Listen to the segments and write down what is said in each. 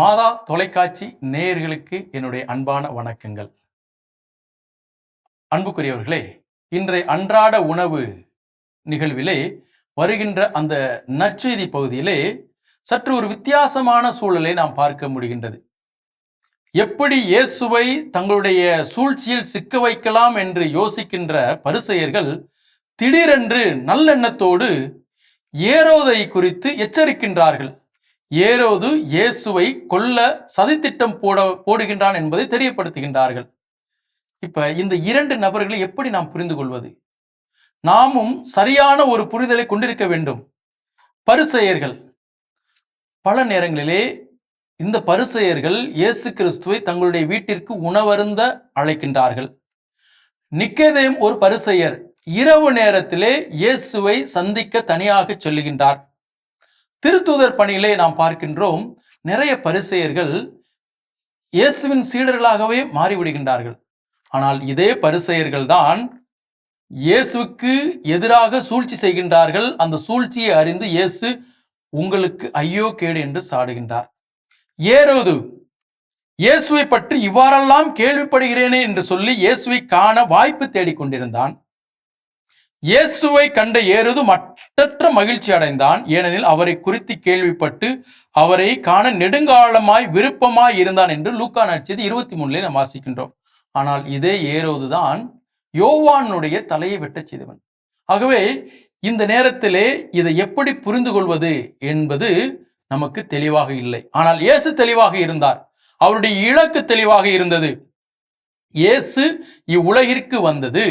மாதா தொலைக்காட்சி நேயர்களுக்கு என்னுடைய அன்பான வணக்கங்கள். அன்புக்குரியவர்களே இன்றைய அன்றாட உணவு நிகழ்விலே வருகின்ற அந்த நற்செய்தி பகுதியிலே சற்று ஒரு வித்தியாசமான சூழலை நாம் பார்க்க முடிகின்றது. எப்படி இயேசுவை தங்களுடைய சூழ்ச்சியில் சிக்க வைக்கலாம் என்று யோசிக்கின்ற பரிசெயர்கள் திடீரென்று நல்லெண்ணத்தோடு ஏரோதை குறித்து எச்சரிக்கின்றார்கள். ஏரோது இயேசுவை கொல்ல சதித்திட்டம் போட போடுகின்றான் என்பதை தெரியப்படுத்துகின்றார்கள். இப்ப இந்த இரண்டு நபர்களை எப்படி நாம் புரிந்து கொள்வது? நாமும் சரியான ஒரு புரிதலை கொண்டிருக்க வேண்டும். பரிசெயர்கள். பல நேரங்களிலே இந்த பரிசெயர்கள் இயேசு கிறிஸ்துவை தங்களுடைய வீட்டிற்கு உணவருந்த அழைக்கின்றார்கள். நிக்கேதேம் ஒரு பரிசெயர். இரவு நேரத்திலே இயேசுவை சந்திக்க தனியாக சொல்லுகின்றார். திருத்தூதர் பணியிலே நாம் பார்க்கின்றோம் நிறைய பரிசெயர்கள் இயேசுவின் சீடர்களாகவே மாறிவிடுகின்றார்கள். ஆனால் இதே பரிசெயர்கள் தான் இயேசுவுக்கு எதிராக சூழ்ச்சி செய்கின்றார்கள். அந்த சூழ்ச்சியை அறிந்து இயேசு உங்களுக்கு ஐயோ கேடு என்று சாடுகின்றார். ஏரோது இயேசுவை பற்றி இவ்வாறெல்லாம் கேள்விப்படுகிறேனே என்று சொல்லி இயேசுவை காண வாய்ப்பு தேடிக்கொண்டிருந்தான். இயேசுவை கண்ட ஏறுது மட்டற்ற மகிழ்ச்சி அடைந்தான். ஏனெனில் அவரை குறித்து கேள்விப்பட்டு அவரை காண நெடுங்காலமாய் விருப்பமாய் இருந்தான் என்று லூக்கா நடிச்சது இருபத்தி மூணுலேயே நாம் வாசிக்கின்றோம். ஆனால் இதே ஏரோதுதான் யோவானுடைய தலையை வெட்டச் செய்தவன். ஆகவே இந்த நேரத்திலே இதை எப்படி புரிந்து கொள்வது என்பது நமக்கு தெளிவாக இல்லை. ஆனால் இயேசு தெளிவாக இருந்தார். அவருடைய இலக்கு தெளிவாக இருந்தது. இயேசு இவ்வுலகிற்கு வந்தது.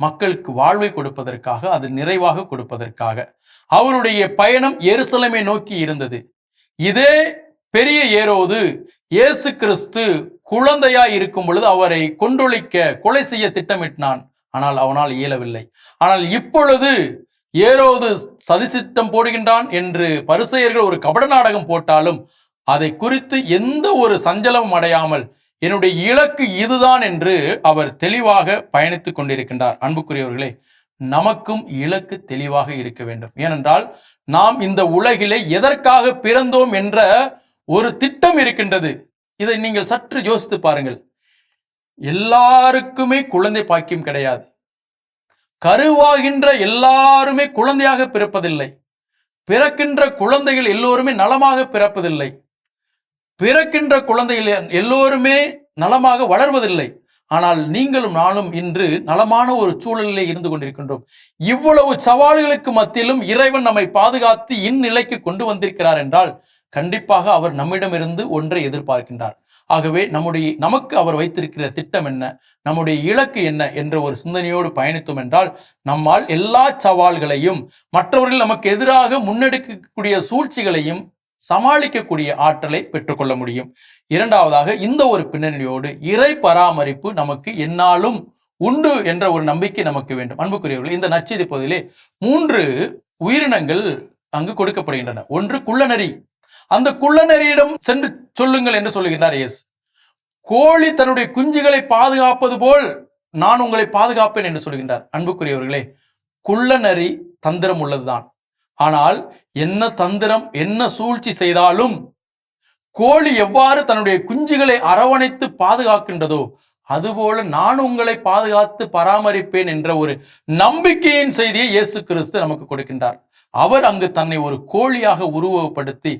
மக்களுக்கு வாழ்வை கொடுப்பதற்காக அது நிறைவாக கொடுப்பதற்காக. அவருடைய பயணம் எருசலமை நோக்கி இருந்தது. இதே பெரிய ஏரோது இயேசு கிறிஸ்து குழந்தையா இருக்கும் பொழுது அவரை கொண்டொழிக்க கொலை செய்ய திட்டமிட்டான். ஆனால் அவனால் இயலவில்லை. ஆனால் இப்பொழுது ஏரோது சதிசித்தம் போடுகின்றான் என்று பரிசெயர்கள் ஒரு கபட நாடகம் போட்டாலும் அதை குறித்து எந்த ஒரு சஞ்சலமும் அடையாமல் என்னுடைய இலக்கு இதுதான் என்று அவர் தெளிவாக பயணித்துக் கொண்டிருக்கின்றார். அன்புக்குரியவர்களே நமக்கும் இலக்கு தெளிவாக இருக்க வேண்டும். ஏனென்றால் நாம் இந்த உலகிலே எதற்காக பிறந்தோம் என்ற ஒரு திட்டம் இருக்கின்றது. இதை நீங்கள் சற்று யோசித்து பாருங்கள். எல்லாருக்குமே குழந்தை பாக்கியம் கிடையாது. கருவாகின்ற எல்லாருமே குழந்தையாக பிறப்பதில்லை. பிறக்கின்ற குழந்தைகள் எல்லோருமே நலமாக பிறப்பதில்லை. பிறக்கின்ற குழந்தைகள் எல்லோருமே நலமாக வளர்வதில்லை. ஆனால் நீங்களும் நானும் இன்று நலமான ஒரு சூழலிலே இருந்து கொண்டிருக்கின்றோம். இவ்வளவு சவால்களுக்கு மத்தியிலும் இறைவன் நம்மை பாதுகாத்து இந்நிலைக்கு கொண்டு வந்திருக்கிறார் என்றால் கண்டிப்பாக அவர் நம்மிடமிருந்து ஒன்றை எதிர்பார்க்கின்றார். ஆகவே நம்முடைய நமக்கு அவர் வைத்திருக்கிற திட்டம் என்ன? நம்முடைய இலக்கு என்ன என்ற ஒரு சிந்தனையோடு பயணித்தோம் என்றால் நம்மால் எல்லா சவால்களையும் மற்றவர்கள் நமக்கு எதிராக முன்னெடுக்கக்கூடிய சூழ்ச்சிகளையும் சமாளிக்கக்கூடிய ஆற்றலை பெற்றுக்கொள்ள முடியும். இரண்டாவதாக இந்த ஒரு பின்னணியோடு இறை பராமரிப்பு நமக்கு என்னாலும் உண்டு என்ற ஒரு நம்பிக்கை நமக்கு வேண்டும். அன்புக்குரியவர்கள் இந்த நச்செய்தி பகுதியிலே மூன்று உயிரினங்கள் அங்கு கொடுக்கப்படுகின்றன. ஒன்று குள்ளநரி. அந்த குள்ளநரியிடம் சென்று சொல்லுங்கள் என்று சொல்லுகின்றார் எஸ் கோழி தன்னுடைய குஞ்சுகளை பாதுகாப்பது போல் நான் உங்களை பாதுகாப்பேன் என்று சொல்கின்றார் அன்புக்குரியவர்களே குள்ளநரி தந்திரம் உள்ளதுதான். ஆனால் என்ன தந்திரம் என்ன சூழ்ச்சி செய்தாலும் கோழி எவ்வாறு தன்னுடைய குஞ்சுகளை அரவணைத்து பாதுகாக்கின்றதோ அதுபோல நான் உங்களை பாதுகாத்து பராமரிப்பேன் என்ற ஒரு நம்பிக்கையின் செய்தியை இயேசு கிறிஸ்து நமக்கு கொடுக்கின்றார். அவர் அங்கு தன்னை ஒரு கோழியாக உருவகப்படுத்தி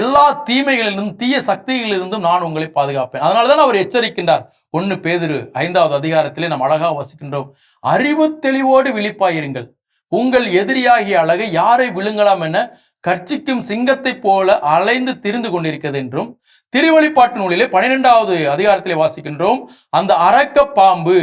எல்லா தீமைகளிலிருந்தும் தீய சக்திகளிலிருந்தும் நான் உங்களை பாதுகாப்பேன். அதனாலதான் அவர் எச்சரிக்கின்றார். ஒன்னு பேதிரு ஐந்தாவது அதிகாரத்திலே நாம் அழகாக வசிக்கின்றோம். அறிவு தெளிவோடு விழிப்பாயிருங்கள். உங்கள் எதிரியாகிய அழகை யாரை விழுங்கலாம் என கர்ச்சிக்கும் சிங்கத்தைப் போல அலைந்து திரிந்து கொண்டிருக்கிறது என்றும் திருவழிப்பாட்டு நூலிலே பன்னிரெண்டாவது அதிகாரத்திலே வாசிக்கின்றோம். அந்த அரக்க பாம்பு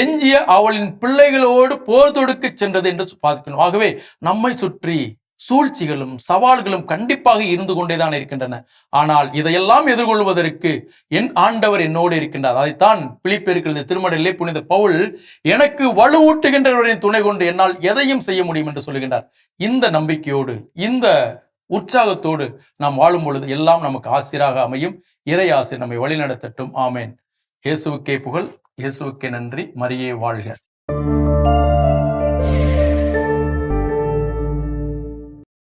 எஞ்சிய அவளின் பிள்ளைகளோடு போர் தொடுக்க சென்றது என்று வாசிக்கணும் ஆகவே நம்மை சுற்றி சூழ்ச்சிகளும் சவால்களும் கண்டிப்பாக இருந்து கொண்டேதான் இருக்கின்றன. ஆனால் இதையெல்லாம் எதிர்கொள்வதற்கு என் ஆண்டவர் என்னோடு இருக்கின்றார். அதைத்தான் பிழிப்பெருக்கள் இந்த திருமடலே புனித பவுல் எனக்கு வலுவூட்டுகின்றவரின் துணை கொண்டு என்னால் எதையும் செய்ய முடியும் என்று சொல்லுகின்றார். இந்த நம்பிக்கையோடு இந்த உற்சாகத்தோடு நாம் வாழும் பொழுது எல்லாம் நமக்கு ஆசிராக அமையும். இறை ஆசிரியர் நம்மை வழிநடத்தட்டும். ஆமேன். இயேசுவுக்கே புகழ் இயேசுவுக்கே நன்றி. மரியே வாழ்க.